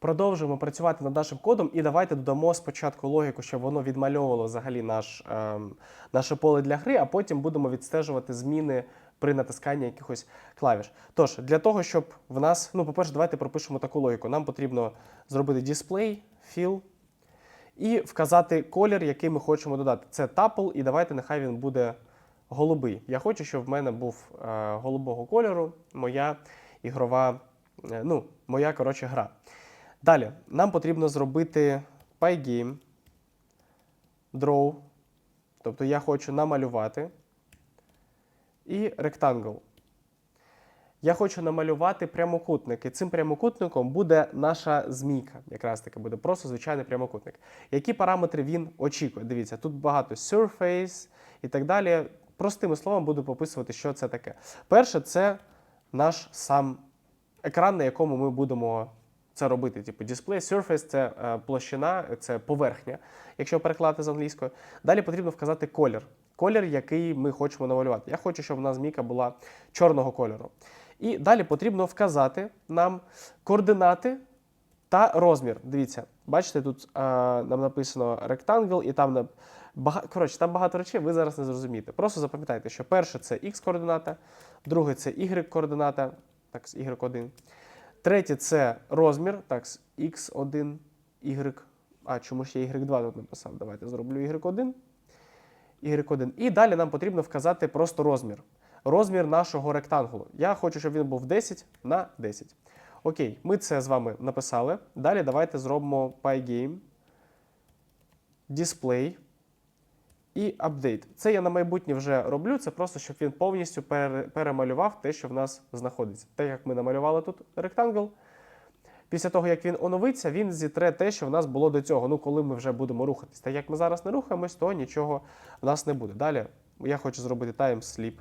Продовжуємо працювати над нашим кодом і давайте додамо спочатку логіку, щоб воно відмальовувало взагалі наш, ем, наше поле для гри, а потім будемо відстежувати зміни при натисканні якихось клавіш. Тож, для того, щоб в нас, ну, по-перше, давайте пропишемо таку логіку. Нам потрібно зробити дисплей, fill і вказати колір, який ми хочемо додати. Це tuple, і давайте нехай він буде голубий. Я хочу, щоб в мене був е, голубого кольору моя ігрова, е, ну, моя коротше гра. Далі нам потрібно зробити pygame, draw, тобто я хочу намалювати, і rectangle. Я хочу намалювати прямокутник, і цим прямокутником буде наша змійка. Якраз таки буде просто звичайний прямокутник. Які параметри він очікує? Дивіться, тут багато surface і так далі. Простими словами буду пописувати, що це таке. Перше, це наш сам екран, на якому ми будемо це робити. Типу дисплей, surface це е, площина, це поверхня, якщо перекладати з англійської. Далі потрібно вказати колір. Колір, який ми хочемо намалювати. Я хочу, щоб в нас змійка була чорного кольору. І далі потрібно вказати нам координати та розмір. Дивіться, бачите, тут е, нам написано rectangle, і там бага... Коротше, там багато речей, ви зараз не зрозумієте. Просто запам'ятайте, що перше це x-координата, друге це y-координата, так, y1. Третє це розмір, так, x1, y. А, чому ще y2 тут написав? Давайте зроблю y1. y1. І далі нам потрібно вказати просто розмір. Розмір нашого ректангулу. Я хочу, щоб він був 10 на 10. Окей, ми це з вами написали. Далі давайте зробимо pygame, display і update. Це я на майбутнє вже роблю. Це просто, щоб він повністю перемалював те, що в нас знаходиться. Так як ми намалювали тут ректангл. Після того, як він оновиться, він зітре те, що в нас було до цього. Ну, коли ми вже будемо рухатись. Так як ми зараз не рухаємось, то нічого в нас не буде. Далі я хочу зробити sleep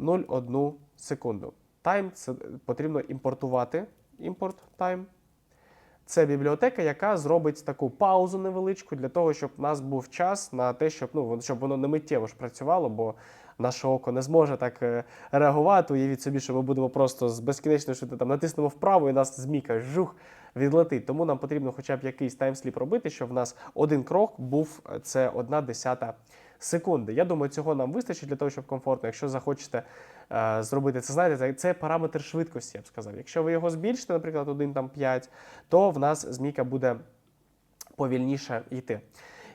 0,1 секунду. Time це потрібно імпортувати. Import time. Це бібліотека, яка зробить таку паузу невеличку для того, щоб в нас був час на те, щоб ну щоб воно не миттєво ж працювало, бо наше око не зможе так е, реагувати. Уявіть собі, що ми будемо просто з безкінечною швидкістю там натиснемо вправо, і нас зміка жух відлетить. Тому нам потрібно хоча б якийсь таймсліп робити, щоб в нас один крок був е, це одна десята секунди. Я думаю, цього нам вистачить для того, щоб комфортно. Якщо захочете е, зробити це, знаєте, це- параметр швидкості, я б сказав. Якщо ви його збільшите, наприклад, 1 там 5, то в нас змійка буде повільніше йти.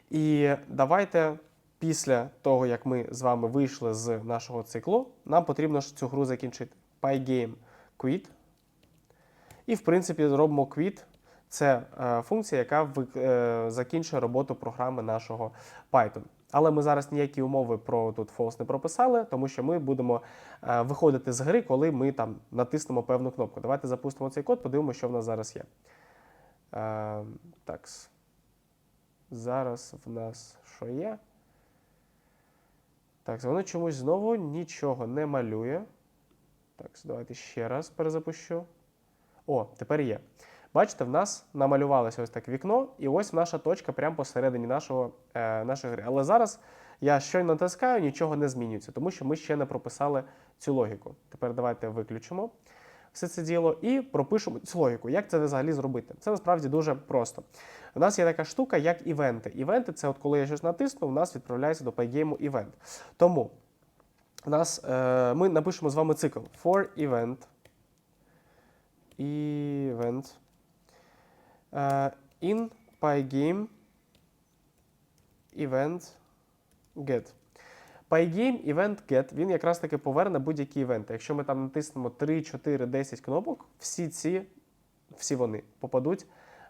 І давайте після того, як ми з вами вийшли з нашого циклу, нам потрібно цю гру закінчити. Pygame quit. І, в принципі, зробимо quit. Це е, функція, яка е, закінчує роботу програми нашого Python. Але ми зараз ніякі умови про тут false не прописали, тому що ми будемо е, виходити з гри, коли ми там натиснемо певну кнопку. Давайте запустимо цей код, подивимося, що в нас зараз є. Е, так. Зараз в нас що є? Так, воно чомусь знову нічого не малює. Так, давайте ще раз перезапущу. О, тепер є. Бачите, в нас намалювалося ось так вікно, і ось наша точка прямо посередині нашого, е, нашої гри. Але зараз я щойно натискаю, нічого не змінюється, тому що ми ще не прописали цю логіку. Тепер давайте виключимо все це діло і пропишемо цю логіку. Як це взагалі зробити? Це насправді дуже просто. У нас є така штука, як івенти. Івенти це от коли я щось натисну, у нас відправляється до Pygame івент. Тому у нас, е, ми напишемо з вами цикл for event. Event. Е, in Pygame event get. Pygame event get, він якраз таки поверне будь-які івенти. Якщо ми там натиснемо 3, 4, 10 кнопок, всі ці, всі вони попадуть.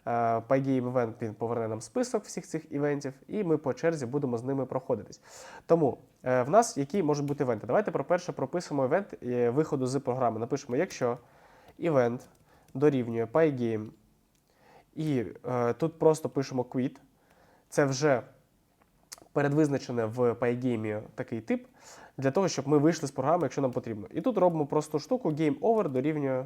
Е, Pygame event він поверне нам список всіх цих івентів, і ми по черзі будемо з ними проходитись. Тому е, в нас які можуть бути івенти? Давайте про перше прописуємо івент виходу з програми. Напишемо, якщо івент дорівнює Pygame, і е, тут просто пишемо quit. Це вже передвизначене в Pygame такий тип, для того, щоб ми вийшли з програми, якщо нам потрібно. І тут робимо просту штуку: game over дорівнює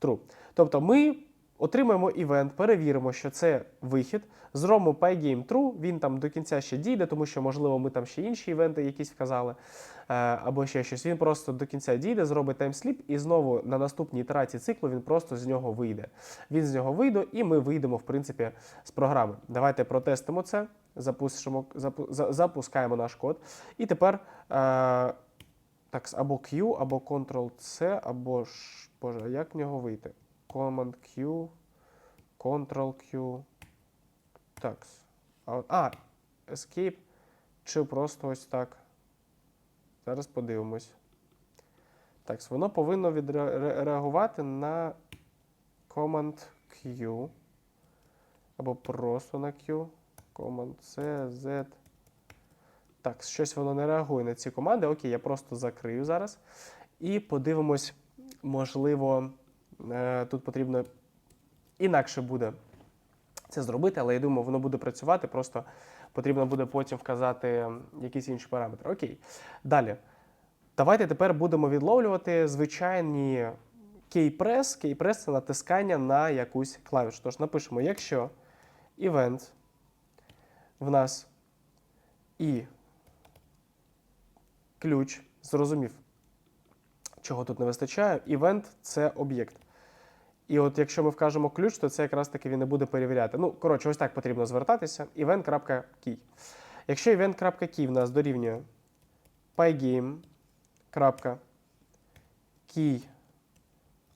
true. Тобто ми Отримаємо івент, перевіримо, що це вихід. Зробимо pygame true, він там до кінця ще дійде, тому що, можливо, ми там ще інші івенти якісь вказали, е, або ще щось. Він просто до кінця дійде, зробить таймсліп, і знову на наступній ітерації циклу він просто з нього вийде. Він з нього вийде, і ми вийдемо, в принципі, з програми. Давайте протестимо це, запустимо, запускаємо наш код. І тепер. Е, так, або Q, або Ctrl-C, або ж, боже, як в нього вийти? Command Q, Ctrl-Q. Так. А, Escape. Чи просто ось так. Зараз подивимось. Так, воно повинно відреагувати на Command Q. Або просто на Q. Command C, Z. Так, щось воно не реагує на ці команди. Окей, я просто закрию зараз. І подивимось, можливо, тут потрібно інакше буде це зробити, але я думаю, воно буде працювати. Просто потрібно буде потім вказати якісь інші параметри. Окей. Далі. Давайте тепер будемо відловлювати звичайні кей-прес. Кей-прес це натискання на якусь клавішу. Тож напишемо, якщо event в нас і ключ, зрозумів, чого тут не вистачає. Івент це об'єкт. І от якщо ми вкажемо ключ, то це якраз таки він не буде перевіряти. Ну, коротше, ось так потрібно звертатися. Event.key. Якщо event.key в нас дорівнює pygame.key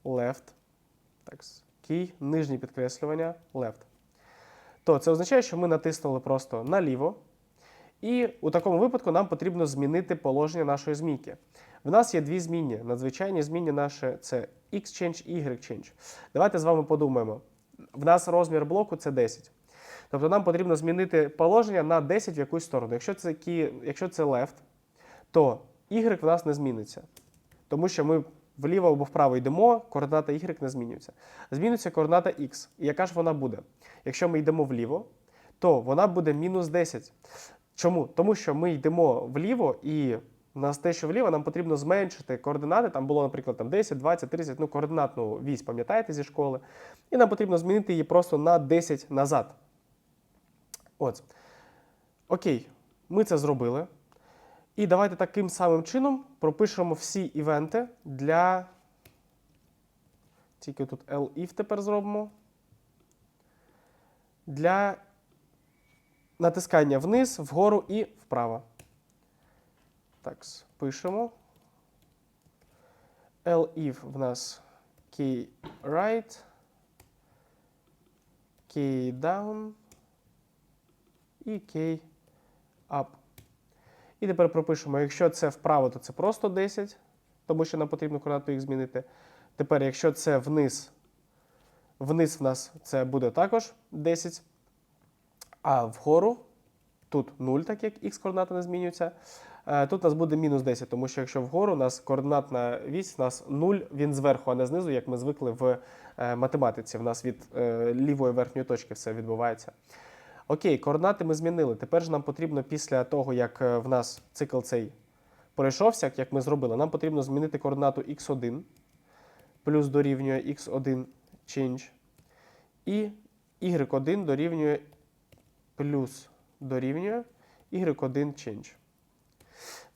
left, так, key, нижнє підкреслювання left, то це означає, що ми натиснули просто наліво. І у такому випадку нам потрібно змінити положення нашої змійки. В нас є дві змінні. Надзвичайні змінні наші це X-change і Y-change. Давайте з вами подумаємо. В нас розмір блоку це 10. Тобто нам потрібно змінити положення на 10 в якусь сторону. Якщо це key, якщо це left, то Y в нас не зміниться. Тому що ми вліво або вправо йдемо, координата Y не змінюється. Зміниться координата X. І яка ж вона буде? Якщо ми йдемо вліво, то вона буде мінус 10. Чому? Тому що ми йдемо вліво, і нас те, що вліво, нам потрібно зменшити координати. Там було, наприклад, там 10, 20, 30, ну, координатну вісь, пам'ятаєте, зі школи. І нам потрібно змінити її просто на 10 назад. От. Окей, ми це зробили. І давайте таким самим чином пропишемо всі івенти для. Тільки тут LIF тепер зробимо. Для натискання вниз, вгору і вправо. Так, пишемо. LIF в нас key right, key down і key up. І тепер пропишемо, якщо це вправо, то це просто 10, тому що нам потрібно координату їх змінити. Тепер, якщо це вниз, вниз в нас це буде також 10. А вгору тут 0, так як х координата не змінюється. Е, Тут у нас буде мінус 10, тому що якщо вгору у нас координатна вісь, у нас 0, він зверху, а не знизу, як ми звикли в е, математиці. У нас від е, лівої верхньої точки все відбувається. Окей, координати ми змінили. Тепер ж нам потрібно після того, як в нас цикл цей пройшовся, як ми зробили, нам потрібно змінити координату x1 плюс дорівнює x1 change. І y1 дорівнює плюс дорівнює y1 change.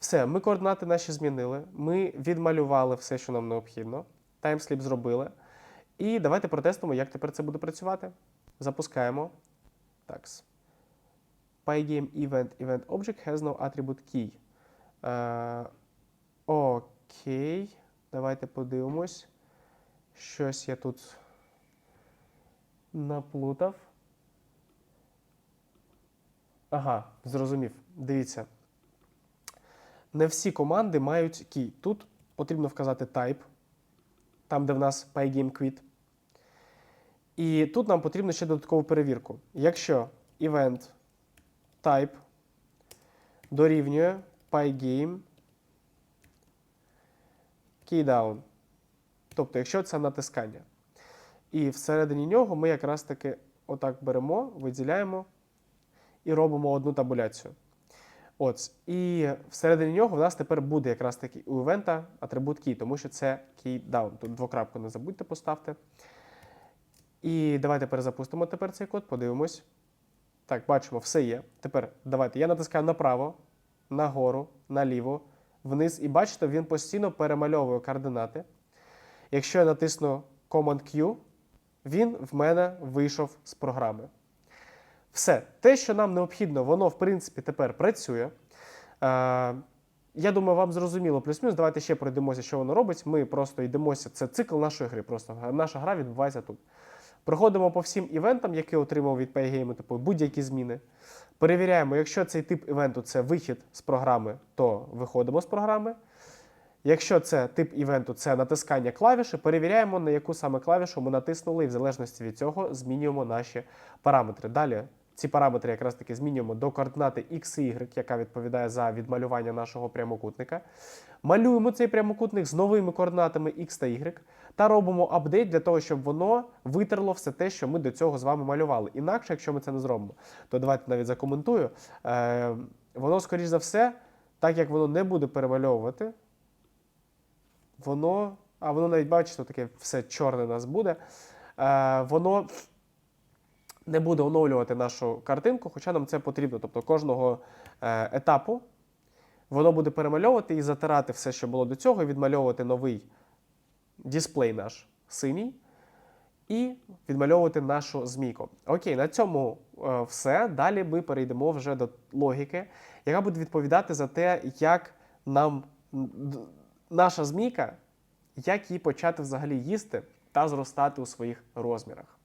Все, ми координати наші змінили. Ми відмалювали все, що нам необхідно. Таймсліп зробили. І давайте протестимо, як тепер це буде працювати. Запускаємо. Так. Pygame event event object has no attribute key. Е, окей. Давайте подивимось. Щось я тут наплутав. Ага, зрозумів. Дивіться. Не всі команди мають key. Тут потрібно вказати type, там, де в нас pygame-quit. І тут нам потрібно ще додаткову перевірку. Якщо event type дорівнює pygame keydown. Тобто, якщо це натискання. І всередині нього ми якраз таки отак беремо, виділяємо і робимо одну табуляцію. От. І всередині нього в нас тепер буде якраз таки у івента атрибут key, тому що це key down. Тут двокрапку не забудьте поставте. І давайте перезапустимо тепер цей код, подивимось. Так, бачимо, все є. Тепер давайте. Я натискаю направо, нагору, наліво, вниз. І бачите, він постійно перемальовує координати. Якщо я натисну Command Q, він в мене вийшов з програми. Все, те, що нам необхідно, воно в принципі тепер працює. Е, я думаю, вам зрозуміло плюс-мінус. Давайте ще пройдемося, що воно робить. Ми просто йдемося. Це цикл нашої гри. Просто наша гра відбувається тут. Проходимо по всім івентам, які отримав від Paygame, типу будь-які зміни. Перевіряємо, якщо цей тип івенту це вихід з програми, то виходимо з програми. Якщо це тип івенту, це натискання клавіші, перевіряємо, на яку саме клавішу ми натиснули, і в залежності від цього змінюємо наші параметри. Далі ці параметри якраз таки змінюємо до координати X і Y, яка відповідає за відмалювання нашого прямокутника. Малюємо цей прямокутник з новими координатами X та Y та робимо апдейт для того, щоб воно витерло все те, що ми до цього з вами малювали. Інакше, якщо ми це не зробимо, то давайте навіть закоментую. Е, воно, скоріш за все, так як воно не буде перемальовувати, воно, а воно навіть бачите, таке все чорне у нас буде. Е, воно не буде оновлювати нашу картинку, хоча нам це потрібно. Тобто кожного е, етапу воно буде перемальовувати і затирати все, що було до цього, відмальовувати новий дисплей наш синій, і відмальовувати нашу змійку. Окей, на цьому е, все. Далі ми перейдемо вже до логіки, яка буде відповідати за те, як нам наша змійка, як її почати взагалі їсти та зростати у своїх розмірах.